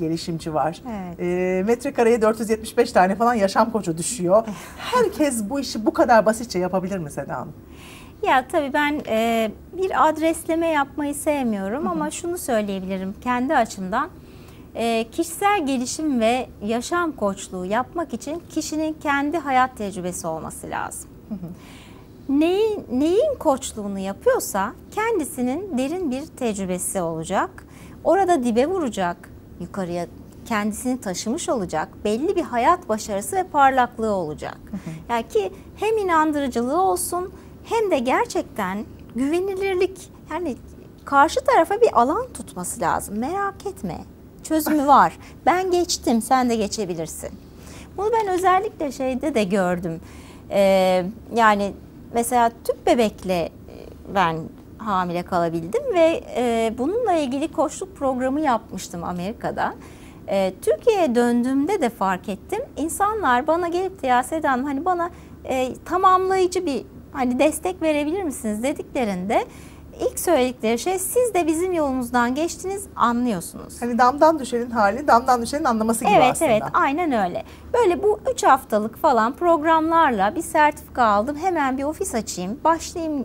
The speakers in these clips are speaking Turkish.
gelişimci var. Evet. E, metrekareye 475 tane falan yaşam koçu düşüyor. Herkes bu işi bu kadar basitçe yapabilir mi Seda Hanım? Ya tabii ben e, bir adresleme yapmayı sevmiyorum ama şunu söyleyebilirim kendi açımdan. E, kişisel gelişim ve yaşam koçluğu yapmak için kişinin kendi hayat tecrübesi olması lazım. Neyin, neyin koçluğunu yapıyorsa kendisinin derin bir tecrübesi olacak. Orada dibe vuracak, yukarıya kendisini taşımış olacak. Belli bir hayat başarısı ve parlaklığı olacak. Yani ki hem inandırıcılığı olsun hem de gerçekten güvenilirlik yani karşı tarafa bir alan tutması lazım. Merak etme. Çözümü var. Ben geçtim, sen de geçebilirsin. Bunu ben özellikle şeyde de gördüm. Ee, yani mesela tüp bebekle e, ben hamile kalabildim ve e, bununla ilgili koçluk programı yapmıştım Amerika'da. E, Türkiye'ye döndüğümde de fark ettim. İnsanlar bana gelip de ya Seda Hanım hani bana e, tamamlayıcı bir hani destek verebilir misiniz dediklerinde ilk söyledikleri şey siz de bizim yolumuzdan geçtiniz anlıyorsunuz. Hani damdan düşenin hali damdan düşenin anlaması gibi Evet aslında. evet aynen öyle. Böyle bu 3 haftalık falan programlarla bir sertifika aldım. Hemen bir ofis açayım, başlayayım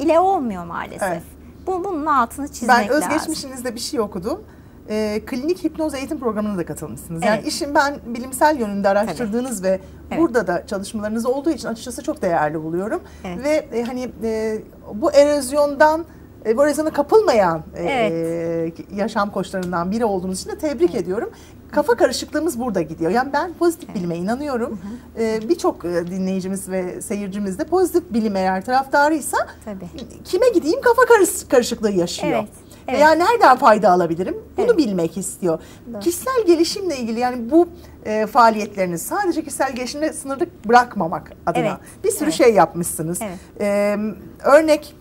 ile olmuyor maalesef. Evet. Bu, bunun altını çizmek Ben lazım. özgeçmişinizde bir şey okudum. Ee, klinik hipnoz eğitim programına da katılmışsınız. Yani Evet. işin ben bilimsel yönünde araştırdığınız ve Evet. burada da çalışmalarınız olduğu için açıkçası çok değerli buluyorum. Evet. Ve e, hani e, bu erozyondan e, bu erozyona kapılmayan e, Evet. e, yaşam koçlarından biri olduğunuz için de tebrik ediyorum. Kafa karışıklığımız burada gidiyor. Yani ben pozitif bilime inanıyorum. Ee, Birçok e, dinleyicimiz ve seyircimiz de pozitif bilim eğer taraftarıysa Tabii. kime gideyim kafa karış- karışıklığı yaşıyor. Evet, evet. Veya nereden fayda alabilirim? Bunu Evet. bilmek istiyor. Doğru. Kişisel gelişimle ilgili yani bu e, faaliyetleriniz sadece kişisel gelişimle sınırlı bırakmamak adına Evet, bir sürü evet. şey yapmışsınız. Evet. E, örnek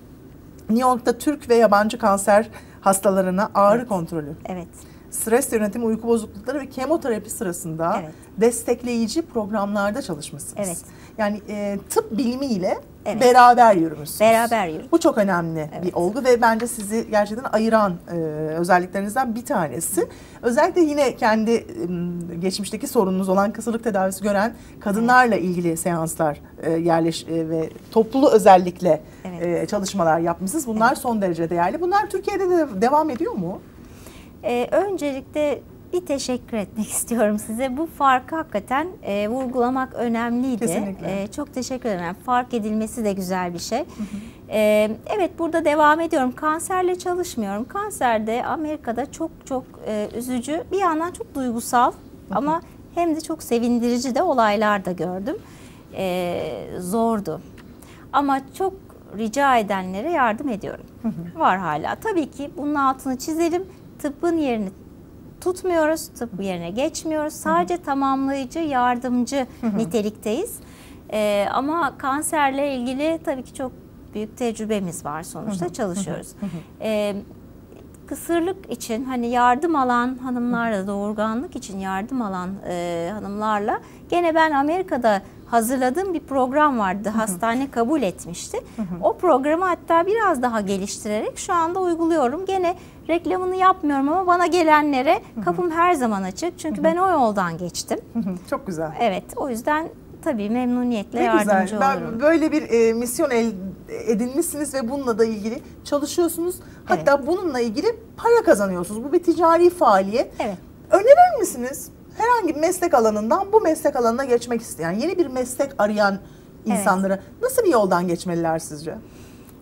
New York'ta Türk ve yabancı kanser hastalarına ağrı Evet. kontrolü, Evet. Stres yönetimi, uyku bozuklukları ve kemoterapi sırasında Evet. destekleyici programlarda çalışmışsınız. Evet. Yani e, tıp bilimiyle Evet. beraber yürümüşsünüz. Beraber yürüdük. Bu çok önemli bir Evet. olgu ve bence sizi gerçekten ayıran e, özelliklerinizden bir tanesi. Özellikle yine kendi e, geçmişteki sorununuz olan kısırlık tedavisi gören kadınlarla ilgili seanslar e, yerleş e, ve toplu özellikle Evet. e, çalışmalar yapmışsınız. Bunlar son derece değerli. Bunlar Türkiye'de de devam ediyor mu? Ee, öncelikle bir teşekkür etmek istiyorum size. Bu farkı hakikaten e, vurgulamak önemliydi. Kesinlikle. E, çok teşekkür ederim. Yani fark edilmesi de güzel bir şey. E, evet burada devam ediyorum. Kanserle çalışmıyorum. Kanserde Amerika'da çok çok e, üzücü, bir yandan çok duygusal ama hem de çok sevindirici de olaylar da gördüm. E, zordu. Ama çok rica edenlere yardım ediyorum. Var hala. Tabii ki bunun altını çizelim. Tıbbın yerini tutmuyoruz, tıp yerine geçmiyoruz. Sadece tamamlayıcı, yardımcı nitelikteyiz. Ee, ama kanserle ilgili tabii ki çok büyük tecrübemiz var sonuçta çalışıyoruz. Ee, kısırlık için hani yardım alan hanımlarla doğurganlık için yardım alan e, hanımlarla gene ben Amerika'da hazırladığım bir program vardı. Hastane kabul etmişti. O programı hatta biraz daha geliştirerek şu anda uyguluyorum. Gene reklamını yapmıyorum ama bana gelenlere kapım her zaman açık. Çünkü ben o yoldan geçtim. çok güzel. Evet o yüzden tabii memnuniyetle Ne yardımcı güzel. Ben olurum. böyle bir e, misyon el, edinmişsiniz ve bununla da ilgili çalışıyorsunuz. Hatta bununla ilgili para kazanıyorsunuz. Bu bir ticari faaliyet. Evet. Önerir misiniz? Herhangi bir meslek alanından bu meslek alanına geçmek isteyen, yeni bir meslek arayan insanlara nasıl bir yoldan geçmeliler sizce?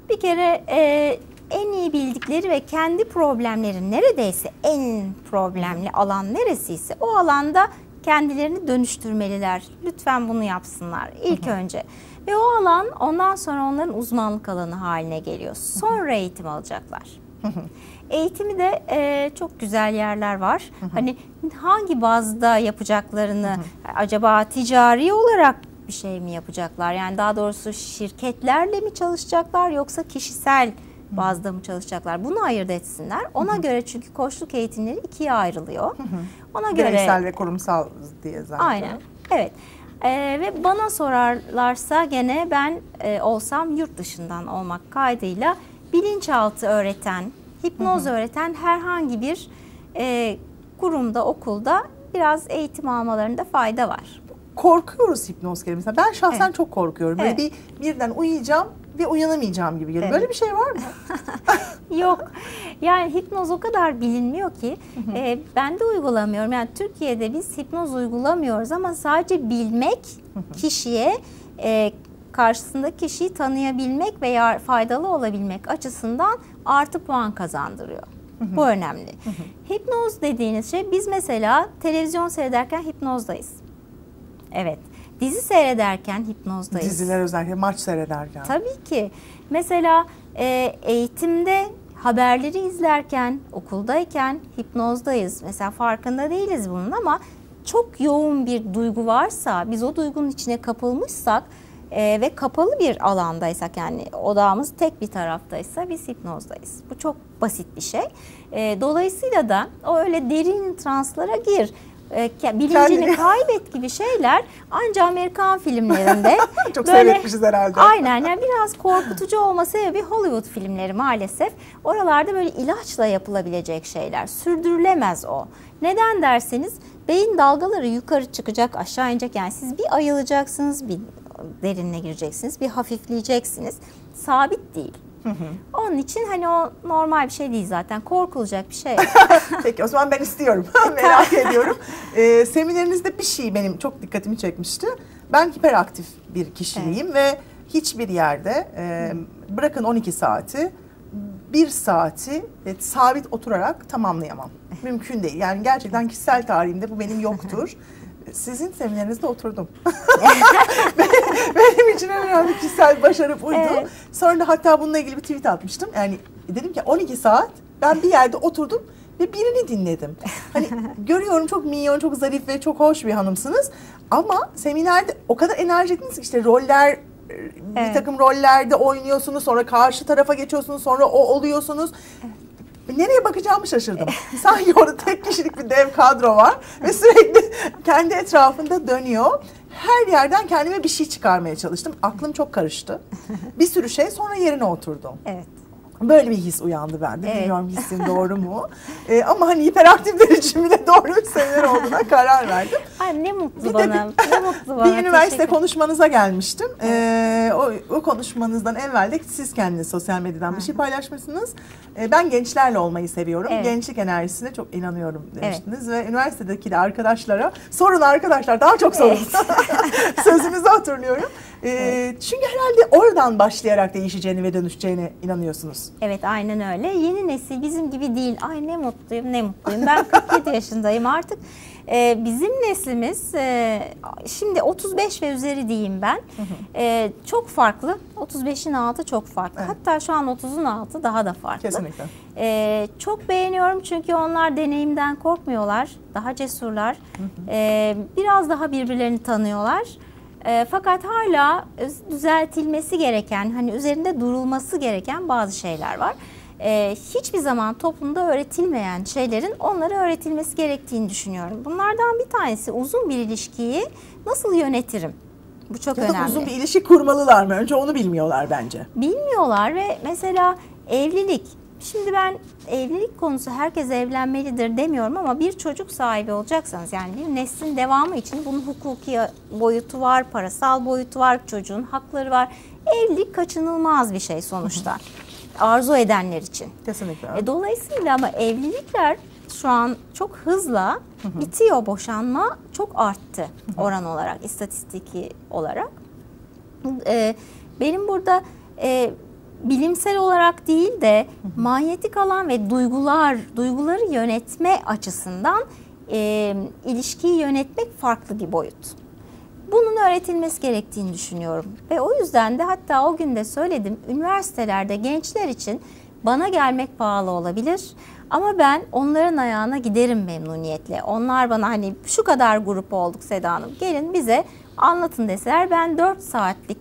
Bir kere e, en iyi bildikleri ve kendi problemleri neredeyse en problemli alan neresiyse o alanda kendilerini dönüştürmeliler. Lütfen bunu yapsınlar ilk önce. Ve o alan ondan sonra onların uzmanlık alanı haline geliyor. Sonra eğitim alacaklar. Eğitimi de e, çok güzel yerler var. Hani hangi bazda yapacaklarını acaba ticari olarak bir şey mi yapacaklar? Yani daha doğrusu şirketlerle mi çalışacaklar yoksa kişisel bazda mı çalışacaklar? Bunu ayırt etsinler. Ona göre çünkü koçluk eğitimleri ikiye ayrılıyor. Ona göre Bireysel ve kurumsal diye zaten. Aynen. Evet. Ee, ve bana sorarlarsa gene ben e, olsam yurt dışından olmak kaydıyla bilinçaltı öğreten, hipnoz öğreten herhangi bir e, kurumda, okulda biraz eğitim almalarında fayda var. Korkuyoruz hipnoz kelimesinden. Ben şahsen Evet. çok korkuyorum. Böyle Evet. bir birden uyuyacağım ve uyanamayacağım gibi geliyor. Evet. Böyle bir şey var mı? Yok. Yani hipnoz o kadar bilinmiyor ki e, ben de uygulamıyorum. Yani Türkiye'de biz hipnoz uygulamıyoruz ama sadece bilmek kişiye e, karşısındaki kişiyi tanıyabilmek veya faydalı olabilmek açısından artı puan kazandırıyor. Bu önemli. Hipnoz dediğiniz şey biz mesela televizyon seyrederken hipnozdayız. Evet. Dizi seyrederken hipnozdayız. Diziler özellikle maç seyrederken. Tabii ki. Mesela e, eğitimde haberleri izlerken, okuldayken hipnozdayız. Mesela farkında değiliz bunun ama çok yoğun bir duygu varsa, biz o duygunun içine kapılmışsak e, ve kapalı bir alandaysak yani odağımız tek bir taraftaysa biz hipnozdayız. Bu çok basit bir şey. E, dolayısıyla da o öyle derin translara gir, e, ke- bilincini Kendini- kaybet gibi şeyler ancak Amerikan filmlerinde Çok böyle- seyretmişiz herhalde. Aynen yani biraz korkutucu olma sebebi Hollywood filmleri maalesef. Oralarda böyle ilaçla yapılabilecek şeyler. Sürdürülemez o. Neden derseniz beyin dalgaları yukarı çıkacak aşağı inecek. Yani siz bir ayılacaksınız bir derinine gireceksiniz bir hafifleyeceksiniz. Sabit değil. Onun için hani o normal bir şey değil zaten. Korkulacak bir şey. Peki o zaman ben istiyorum. Merak ediyorum. Ee, seminerinizde bir şey benim çok dikkatimi çekmişti. Ben hiperaktif bir kişiliğim ve hiçbir yerde e, bırakın 12 saati bir saati e, sabit oturarak tamamlayamam. Mümkün değil. Yani gerçekten kişisel tarihimde bu benim yoktur. Sizin seminerinizde oturdum. benim için en önemli kişisel başarı buydu. Evet. Sonra hatta bununla ilgili bir tweet atmıştım. Yani dedim ki 12 saat ben bir yerde oturdum ve birini dinledim. Hani görüyorum çok minyon, çok zarif ve çok hoş bir hanımsınız. Ama seminerde o kadar enerjiktiniz ki işte roller bir Evet. takım rollerde oynuyorsunuz sonra karşı tarafa geçiyorsunuz sonra o oluyorsunuz. Nereye bakacağımı şaşırdım. Sanki orada tek kişilik bir dev kadro var ve sürekli kendi etrafında dönüyor. Her yerden kendime bir şey çıkarmaya çalıştım. Aklım çok karıştı. Bir sürü şey sonra yerine oturdu. evet. Böyle bir his uyandı bende. Evet. Bilmiyorum hissim doğru mu? Ee, ama hani hiperaktifler için bile doğru bir seminer olduğuna karar verdim. Ay ne mutlu Bir de bana. ne mutlu bana. Bir üniversite konuşmanıza gelmiştim. Ee, o, o konuşmanızdan evvel de siz kendiniz sosyal medyadan bir şey paylaşmışsınız. Ee, ben gençlerle olmayı seviyorum. Evet. Gençlik enerjisine çok inanıyorum demiştiniz. Ve üniversitedeki de arkadaşlara sorun arkadaşlar daha çok sorun. Sözünüzü hatırlıyorum. Ee, Çünkü herhalde oradan başlayarak değişeceğini ve dönüşeceğine inanıyorsunuz. Evet aynen öyle. Yeni nesil bizim gibi değil. Ay ne mutluyum ne mutluyum. Ben 47 yaşındayım artık. Ee, bizim neslimiz e, şimdi 35 ve üzeri diyeyim ben. Ee, çok farklı. 35'in altı çok farklı. Evet. Hatta şu an 30'un altı daha da farklı. Kesinlikle. Çok beğeniyorum çünkü onlar deneyimden korkmuyorlar. Daha cesurlar. Biraz daha birbirlerini tanıyorlar. Ee, fakat hala düzeltilmesi gereken, hani üzerinde durulması gereken bazı şeyler var. Ee, hiçbir zaman toplumda öğretilmeyen şeylerin onlara öğretilmesi gerektiğini düşünüyorum. Bunlardan bir tanesi uzun bir ilişkiyi nasıl yönetirim? Bu çok Ya önemli uzun bir ilişki kurmalılar mı? Önce onu bilmiyorlar bence. bilmiyorlar ve mesela evlilik. Şimdi ben evlilik konusu herkes evlenmelidir demiyorum ama bir çocuk sahibi olacaksanız yani bir neslin devamı için bunun hukuki boyutu var, parasal boyutu var, çocuğun hakları var. Evlilik kaçınılmaz bir şey sonuçta. Arzu edenler için. Kesinlikle. E, dolayısıyla ama evlilikler şu an çok hızla bitiyor. Boşanma çok arttı oran olarak, istatistiki olarak. E, benim burada e, bilimsel olarak değil de manyetik alan ve duygular, duyguları yönetme açısından e, ilişkiyi yönetmek farklı bir boyut. Bunun öğretilmesi gerektiğini düşünüyorum. Ve o yüzden de hatta o gün de söyledim üniversitelerde gençler için bana gelmek pahalı olabilir. Ama ben onların ayağına giderim memnuniyetle. Onlar bana hani şu kadar grup olduk Seda Hanım gelin bize anlatın deseler ben 4 saatlik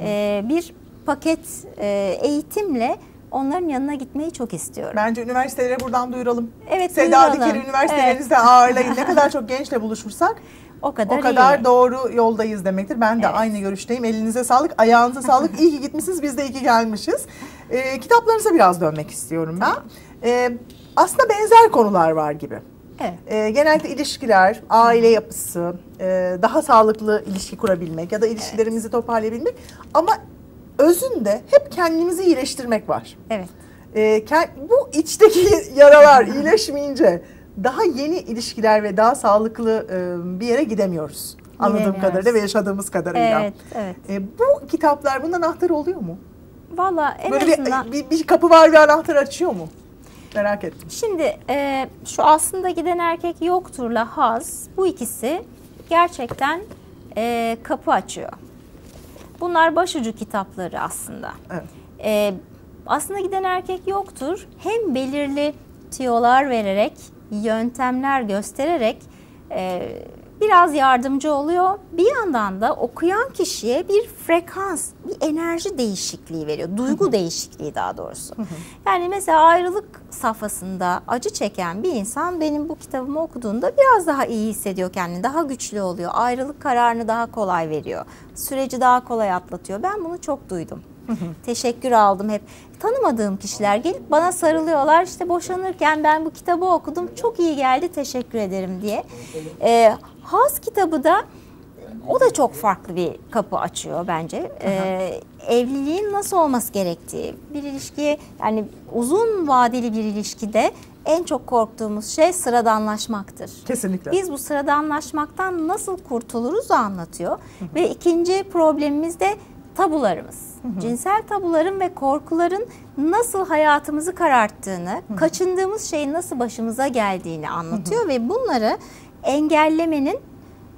e, bir paket e, eğitimle onların yanına gitmeyi çok istiyorum. Bence üniversitelere buradan duyuralım. Evet, Seda duyuralım. Dikir üniversitelerinizde ağırlayın. Ne kadar çok gençle buluşursak o kadar, o kadar iyi. doğru yoldayız demektir. Ben de Evet. aynı görüşteyim. Elinize sağlık, ayağınıza sağlık. İyi ki gitmişsiniz, biz de iyi ki gelmişiz. Ee, kitaplarınıza biraz dönmek istiyorum ben. Ee, aslında benzer konular var gibi. Evet. E, genellikle ilişkiler, aile yapısı, e, daha sağlıklı ilişki kurabilmek ya da ilişkilerimizi toparlayabilmek ama özünde hep kendimizi iyileştirmek var. Evet. E, bu içteki yaralar iyileşmeyince daha yeni ilişkiler ve daha sağlıklı e, bir yere gidemiyoruz. Anladığım kadarıyla ve yaşadığımız kadarıyla. Evet, evet. E, bu kitaplar bunun anahtarı oluyor mu? Valla en Böyle azından... bir, bir, bir kapı var ve anahtar açıyor mu? Merak ettim. Şimdi e, şu aslında giden erkek yokturla haz bu ikisi gerçekten e, kapı açıyor. Bunlar başucu kitapları aslında. Evet. E, aslında giden erkek yoktur hem belirli tiyolar vererek, yöntemler göstererek e, biraz yardımcı oluyor. Bir yandan da okuyan kişiye bir frekans, bir enerji değişikliği veriyor. Duygu değişikliği daha doğrusu. Yani mesela ayrılık safhasında acı çeken bir insan benim bu kitabımı okuduğunda biraz daha iyi hissediyor kendini, daha güçlü oluyor. Ayrılık kararını daha kolay veriyor. Süreci daha kolay atlatıyor. Ben bunu çok duydum. Teşekkür aldım hep. Tanımadığım kişiler gelip bana sarılıyorlar. İşte boşanırken ben bu kitabı okudum. Çok iyi geldi teşekkür ederim diye. Ee, Haz kitabı da o da çok farklı bir kapı açıyor bence. Ee, evliliğin nasıl olması gerektiği, bir ilişkiye yani uzun vadeli bir ilişkide en çok korktuğumuz şey sıradanlaşmaktır. Kesinlikle. Biz bu sıradanlaşmaktan nasıl kurtuluruz anlatıyor. Ve ikinci problemimiz de tabularımız. Cinsel tabuların ve korkuların nasıl hayatımızı kararttığını, kaçındığımız şeyin nasıl başımıza geldiğini anlatıyor ve bunları engellemenin,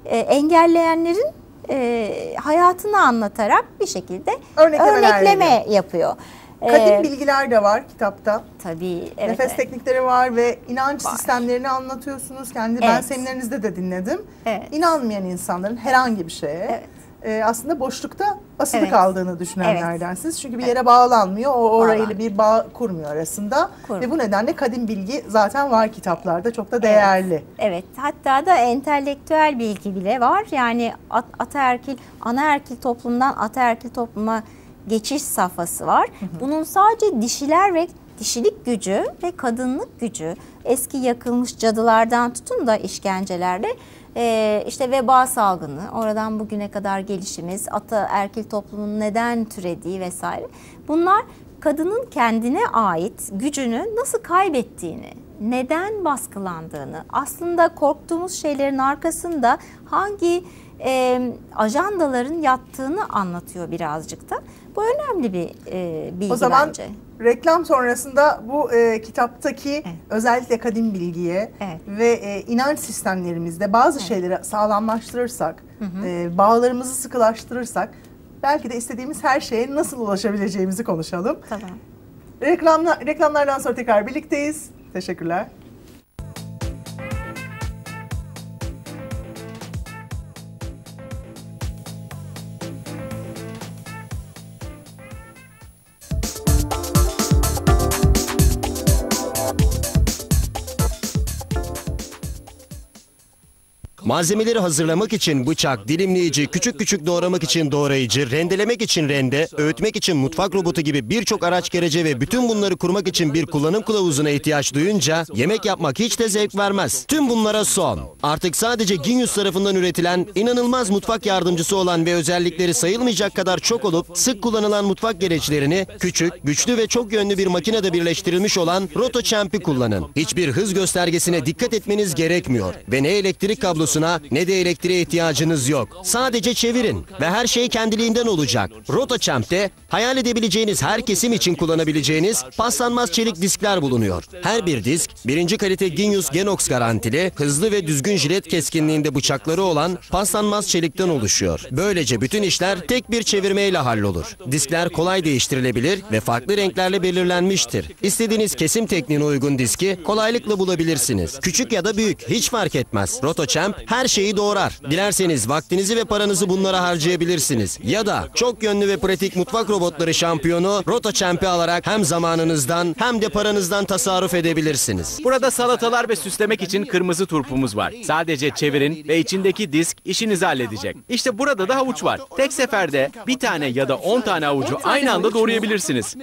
e, engelleyenlerin e, hayatını anlatarak bir şekilde Örneklemeler örnekleme yapıyor. Kadim Ee, bilgiler de var kitapta. tabii evet, Nefes evet. teknikleri var ve inanç Var. sistemlerini anlatıyorsunuz. Kendi ben Evet. seminerinizde de dinledim. Evet. İnanmayan insanların herhangi bir şeye Evet. e, aslında boşlukta basılı Evet. kaldığını düşünenlerdensiniz. Çünkü bir yere bağlanmıyor. O orayla Bağlan- bir bağ kurmuyor arasında. Kurmuyor. Ve bu nedenle kadim bilgi zaten var kitaplarda. Çok da değerli. Evet, hatta da entelektüel bilgi bile var. Yani at, ataerkil, anaerkil toplumdan ataerkil topluma geçiş safhası var. Bunun sadece dişiler ve dişilik gücü ve kadınlık gücü eski yakılmış cadılardan tutun da işkencelerle e, işte veba salgını, oradan bugüne kadar gelişimiz, ataerkil toplumun neden türediği vesaire. Bunlar kadının kendine ait gücünü nasıl kaybettiğini, neden baskılandığını, aslında korktuğumuz şeylerin arkasında hangi e, ajandaların yattığını anlatıyor birazcık da. Bu önemli bir e, bilgi O zaman bence. Reklam sonrasında bu e, kitaptaki özellikle kadim bilgiye Evet. ve e, inanç sistemlerimizde bazı şeyleri sağlamlaştırırsak, e, bağlarımızı sıkılaştırırsak belki de istediğimiz her şeye nasıl ulaşabileceğimizi konuşalım. Tamam. Reklamla, reklamlardan sonra tekrar birlikteyiz. Teşekkürler. Malzemeleri hazırlamak için bıçak, dilimleyici, küçük küçük doğramak için doğrayıcı, rendelemek için rende, öğütmek için mutfak robotu gibi birçok araç gerece ve bütün bunları kurmak için bir kullanım kılavuzuna ihtiyaç duyunca yemek yapmak hiç de zevk vermez. Tüm bunlara son. Artık sadece Genius tarafından üretilen inanılmaz mutfak yardımcısı olan ve özellikleri sayılmayacak kadar çok olup sık kullanılan mutfak gereçlerini küçük, güçlü ve çok yönlü bir makinede birleştirilmiş olan Roto Champ'i kullanın. Hiçbir hız göstergesine dikkat etmeniz gerekmiyor ve ne elektrik kablosuna ne de elektriğe ihtiyacınız yok. Sadece çevirin ve her şey kendiliğinden olacak. Roto Champ'te hayal edebileceğiniz her kesim için kullanabileceğiniz paslanmaz çelik diskler bulunuyor. Her bir disk birinci kalite Genius Genox garantili, hızlı ve düzgün jilet keskinliğinde bıçakları olan paslanmaz çelikten oluşuyor. Böylece bütün işler tek bir çevirmeyle hallolur. Diskler kolay değiştirilebilir ve farklı renklerle belirlenmiştir. İstediğiniz kesim tekniğine uygun diski kolaylıkla bulabilirsiniz. Küçük ya da büyük hiç fark etmez. RotoChamp her şeyi doğrar. Dilerseniz vaktinizi ve paranızı bunlara harcayabilirsiniz. Ya da çok yönlü ve pratik mutfak robotları şampiyonu RotoChamp'i alarak hem zamanınızdan hem de paranızdan tasarruf edebilirsiniz. Burada salatalar ve süslemek için kırmızı turpumuz var. Sadece çevirin ve içindeki disk işinizi halledecek. İşte burada da havuç var. Tek seferde bir tane ya da on tane havucu aynı anda doğrayabilirsiniz.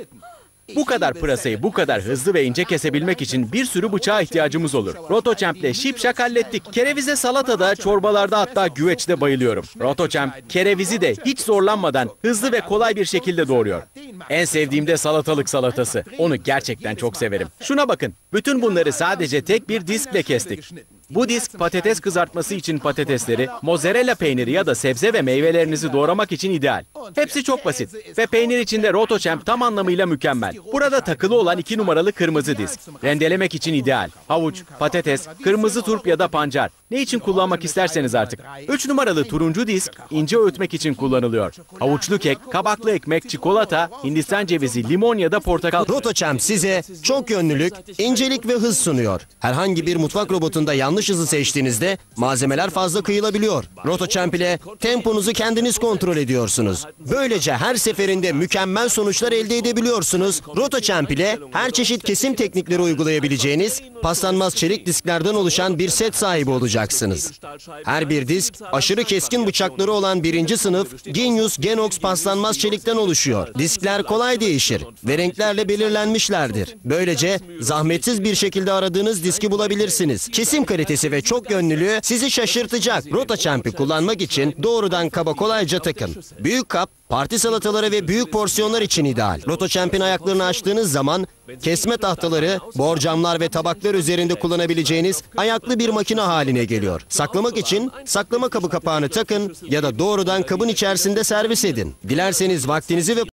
Bu kadar pırasayı bu kadar hızlı ve ince kesebilmek için bir sürü bıçağa ihtiyacımız olur. RotoChamp'le şipşak hallettik. Kerevize salatada, çorbalarda hatta güveçte bayılıyorum. RotoChamp kerevizi de hiç zorlanmadan hızlı ve kolay bir şekilde doğuruyor. En sevdiğim de salatalık salatası. Onu gerçekten çok severim. Şuna bakın. Bütün bunları sadece tek bir diskle kestik. Bu disk patates kızartması için patatesleri, mozzarella peyniri ya da sebze ve meyvelerinizi doğramak için ideal. Hepsi çok basit ve peynir içinde RotoChamp tam anlamıyla mükemmel. Burada takılı olan 2 numaralı kırmızı disk. Rendelemek için ideal. Havuç, patates, kırmızı turp ya da pancar. Ne için kullanmak isterseniz artık. 3 numaralı turuncu disk ince öğütmek için kullanılıyor. Havuçlu kek, kabaklı ekmek, çikolata, hindistan cevizi, limon ya da portakal RotoChamp size çok yönlülük, incelik ve hız sunuyor. Herhangi bir mutfak robotunda yanlış hızı seçtiğinizde malzemeler fazla kıyılabiliyor. RotoChamp ile temponuzu kendiniz kontrol ediyorsunuz. Böylece her seferinde mükemmel sonuçlar elde edebiliyorsunuz. RotoChamp ile her çeşit kesim teknikleri uygulayabileceğiniz paslanmaz çelik disklerden oluşan bir set sahibi olacaksınız. Her bir disk aşırı keskin bıçakları olan birinci sınıf Genius Genox paslanmaz çelikten oluşuyor. Diskler kolay değişir ve renklerle belirlenmişlerdir. Böylece zahmetsiz bir şekilde aradığınız diski bulabilirsiniz. Kesim kalitesi ve çok yönlülüğü sizi şaşırtacak. RotaChamp'i kullanmak için doğrudan kaba kolayca takın. Büyük kap Parti salataları ve büyük porsiyonlar için ideal. RotoChamp'in ayaklarını açtığınız zaman kesme tahtaları, borcamlar ve tabaklar üzerinde kullanabileceğiniz ayaklı bir makine haline geliyor. Saklamak için saklama kabı kapağını takın ya da doğrudan kabın içerisinde servis edin. Dilerseniz vaktinizi ve